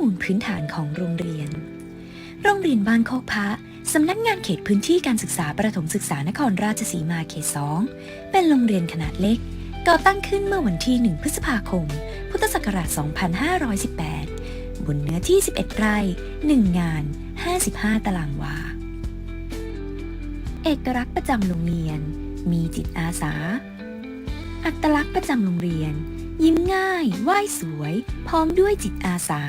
มูลพื้นฐานของโรงเรียน โรงเรียนบ้านโคกพระสำนักงานเขตพื้นที่การศึกษาประถมศึกษานครราชสีมาเขต2เป็นโรงเรียนขนาดเล็ก ก่อตั้งขึ้นเมื่อวันที่ 1 พฤษภาคม พุทธศักราช 2518 บนเนื้อที่ 11 ไร่ 1 งาน 55 ตารางวา เอกลักษณ์ประจำโรงเรียน มีจิตอาสา อัตลักษณ์ประจำโรงเรียน ยิ้มง่าย ไหว้สวย พร้อมด้วยจิตอาสา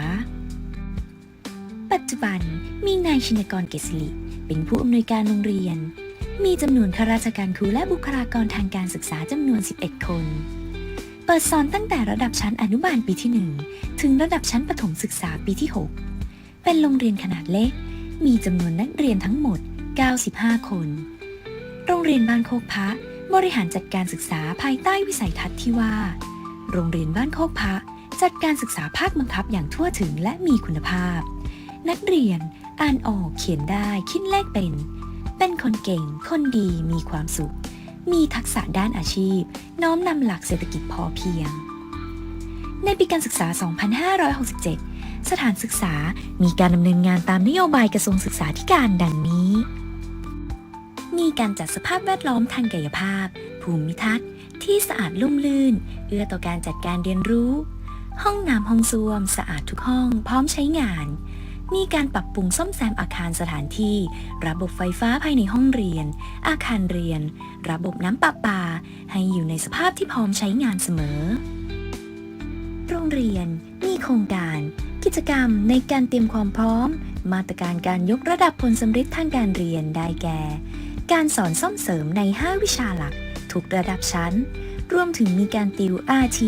ปัจจุบันมีนายชินกรเกษริเป็นผู้อำนวยการโรงเรียน มีจำนวนข้าราชการครูและบุคลากรทางการศึกษาจำนวน 11 คน เปิดสอนตั้งแต่ระดับชั้นอนุบาลปีที่ 1 ถึงระดับชั้นประถมศึกษาปีที่ 6 เป็นโรงเรียนขนาดเล็ก มีจำนวนนักเรียนทั้งหมด 95 คน โรงเรียนบ้านโคกพระบริหารจัดการศึกษาภายใต้วิสัยทัศน์ที่ว่า โรงเรียนบ้านโคกพระจัดการศึกษาภาคบังคับอย่างทั่วถึงและมีคุณภาพ นักเรียนอ่านออกเขียนได้คิดเลขเป็น เป็นคนเก่ง คนดีมีความสุข มีทักษะด้านอาชีพ น้อมนำหลักเศรษฐกิจพอเพียง ในปีการศึกษา 2567 สถานศึกษามีการดำเนินงานตามนโยบายกระทรวงศึกษาธิการดังนี้ มีการจัดสภาพแวดล้อมทางกายภาพ ภูมิทัศน์ ที่สะอาดลุ่มลื่น เอื้อต่อการจัดการเรียนรู้ห้องน้ำห้องส้วมสะอาดทุกห้องพร้อมใช้งาน มีการปรับปรุงซ่อมแซมอาคารสถานที่ ระบบไฟฟ้าภายในห้องเรียน อาคารเรียน ระบบน้ำประปา ให้อยู่ในสภาพที่พร้อมใช้งานเสมอ โรงเรียนมีโครงการ กิจกรรมในการเตรียมความพร้อม มาตรการการยกระดับผลสำเร็จทางการเรียนได้แก่ การสอนซ่อมเสริมใน 5 วิชาหลัก ทุกระดับชั้น รวมถึงมีการติว RT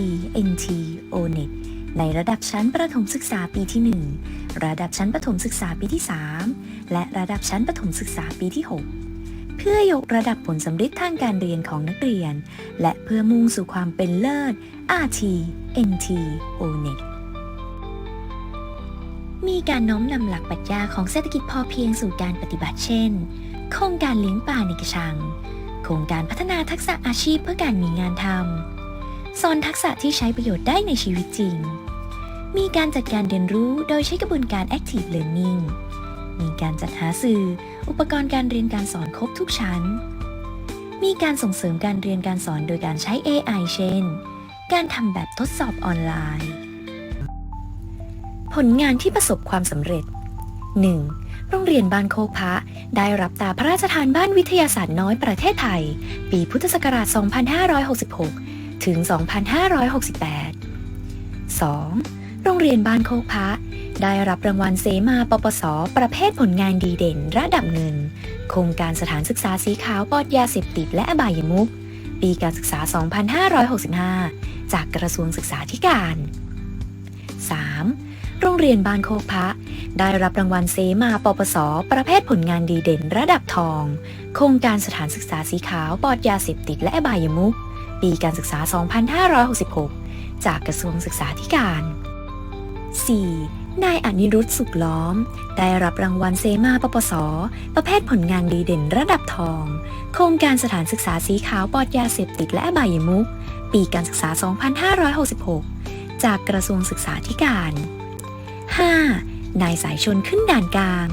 NT ONET ในระดับชั้นประถมศึกษาปีที่ 1 ระดับชั้นประถมศึกษาปีที่ 3 และระดับชั้นประถมศึกษาปีที่ 6 เพื่อยกระดับผลสำเร็จทางการเรียนของนักเรียน และเพื่อมุ่งสู่ความเป็นเลิศ RT NT ONET มีการน้อมนำหลักปรัชญาของเศรษฐกิจพอเพียงสู่การปฏิบัติเช่น โครงการเลี้ยงป่าในกระชัง โครงการพัฒนาทักษะอาชีพเพื่อการมีงานทำสอนทักษะที่ใช้ประโยชน์ได้ในชีวิตจริง มีการจัดการเรียนรู้โดยใช้กระบวนการ Active Learning มีการจัดหาสื่อ อุปกรณ์การเรียนการสอนครบทุกชั้น มีการส่งเสริมการเรียนการสอนโดยการใช้ AI เช่น การทำแบบทดสอบออนไลน์ ผลงานที่ประสบความสำเร็จ 1. โรงเรียนบ้านโคกพระได้รับตาพระราชทานบ้านวิทยาศาสตร์น้อยประเทศไทย ปีพุทธศักราช 2566 ถึง 2568 2. โรงเรียนบ้านโคกพระ ได้รับรางวัลเสมาปปส ประเภทผลงานดีเด่นระดับเงิน โครงการสถานศึกษาสีขาวปลอดยาเสพติดและอบายมุขปีการศึกษา 2565 จากกระทรวงศึกษาธิการ 3. โรงเรียนบ้านโคกพระ ได้รับรางวัลเสมาปปส ประเภทผลงานดีเด่นระดับทอง โครงการสถานศึกษาสีขาวปลอดยาเสพติดและอบายมุขปีการศึกษา 2566 จากกระทรวงศึกษาธิการ 4. นายอนิรุตสุขล้อม ได้รับรางวัลเสมาปปส ประเภทผลงานดีเด่นระดับทอง โครงการสถานศึกษาสีขาวปลอดยาเสพติดและอบายมุขปีการศึกษา 2566 จากกระทรวงศึกษาธิการ 5. นายสายชนขึ้นด่านกลาง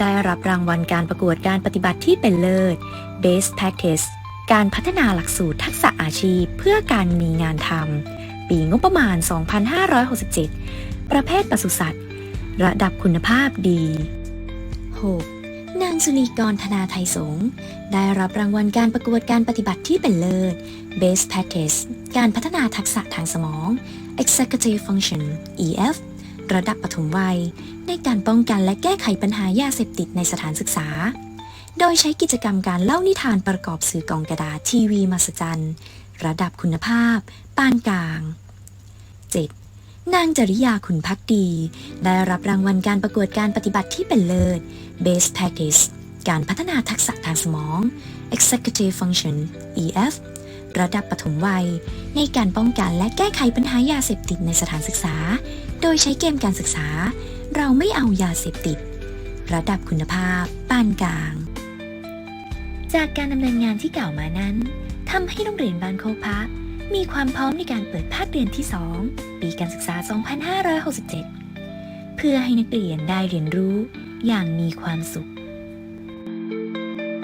ได้รับรางวัลการประกวดการปฏิบัติที่เป็นเลิศ Best Practice การพัฒนาหลักสูตรทักษะอาชีพเพื่อการมีงานทำปีงบประมาณ 2567ประเภทปศุสัตว์ ระดับคุณภาพดี 6. นางสุนีกรธนาไทยสง ได้รับรางวัลการประกวดการปฏิบัติที่เป็นเลิศ Best Practice การพัฒนาทักษะทางสมอง Executive Function EF ระดับปฐมวัย ในการป้องกันและแก้ไขปัญหายาเสพติดในสถานศึกษา โดยใช้กิจกรรมการเล่านิทานประกอบสื่อกล่องกระดาษทีวีมาสจันระดับคุณภาพ ปานกลาง 7. นางจริยาขุนพักดี ได้รับรางวัลการประกวดการปฏิบัติที่เป็นเลิศ Best Practice การพัฒนาทักษะทางสมอง Executive Function EF ระดับปฐมวัย ในการป้องกันและแก้ไขปัญหายาเสพติดในสถานศึกษา โดยใช้เกมการศึกษา เราไม่เอายาเสพติด ระดับคุณภาพ ปานกลาง จากการดำเนินงานที่กล่าวมานั้นทำให้โรงเรียนบ้านโคกพระ มีความพร้อมในการเปิดภาคเรียนที่ 2 ปีการศึกษา 2567 เพื่อให้นักเรียนได้เรียนรู้อย่างมีความสุข